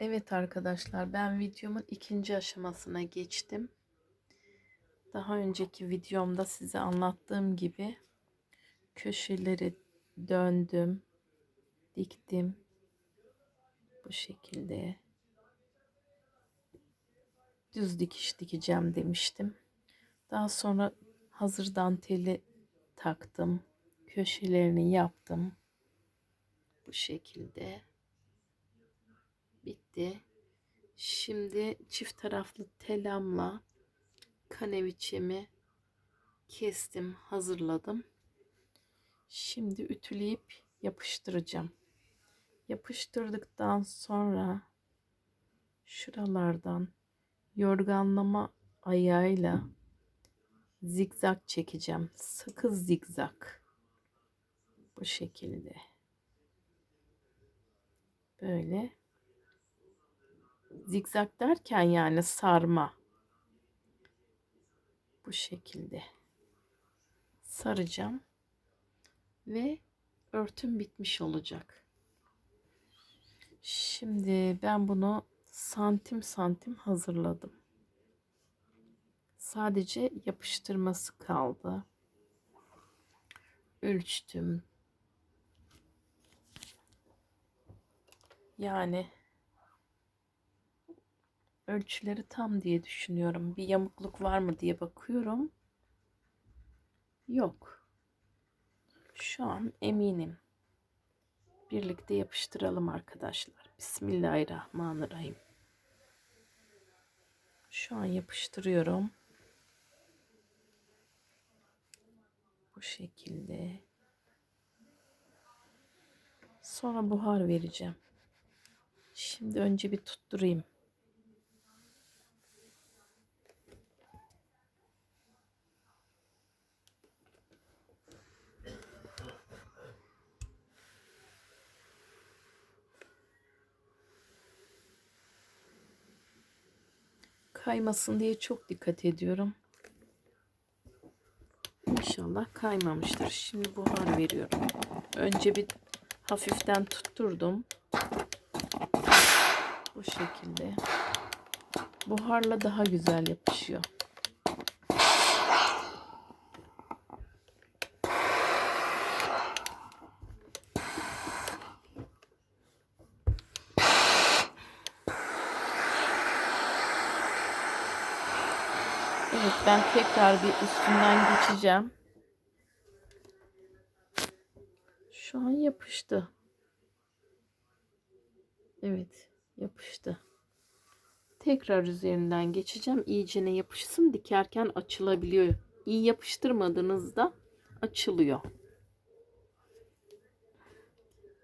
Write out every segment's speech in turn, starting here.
Evet arkadaşlar ben videomun ikinci aşamasına geçtim. Daha önceki videomda size anlattığım gibi köşeleri döndüm, diktim. Bu şekilde düz dikiş dikeceğim demiştim. Daha sonra hazır danteli taktım. Köşelerini yaptım. Bu şekilde bitti. Şimdi çift taraflı telamla kaneviçemi kestim, hazırladım. Şimdi ütüleyip yapıştıracağım. Yapıştırdıktan sonra şuralardan yorganlama ayağıyla zigzag çekeceğim. Sıkı zigzag. Bu şekilde. Böyle zigzag derken yani sarma. Bu şekilde saracağım ve örtüm bitmiş olacak. Şimdi ben bunu santim santim hazırladım. Sadece yapıştırması kaldı. Ölçtüm. Yani ölçüleri tam diye düşünüyorum. Bir yamukluk var mı diye bakıyorum. Yok. Şu an eminim. Birlikte yapıştıralım arkadaşlar. Bismillahirrahmanirrahim. Şu an yapıştırıyorum. Bu şekilde. Sonra buhar vereceğim. Şimdi önce bir tutturayım. Kaymasın diye çok dikkat ediyorum. İnşallah kaymamıştır. Şimdi buhar veriyorum. Önce bir hafiften tutturdum. Bu şekilde. Buharla daha güzel yapışıyor. Evet ben tekrar bir üstünden geçeceğim. Şu an yapıştı. Evet yapıştı. Tekrar üzerinden geçeceğim. İyicene yapışsın. Dikerken açılabiliyor. İyi yapıştırmadığınızda açılıyor.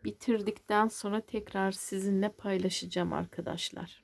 Bitirdikten sonra tekrar sizinle paylaşacağım arkadaşlar.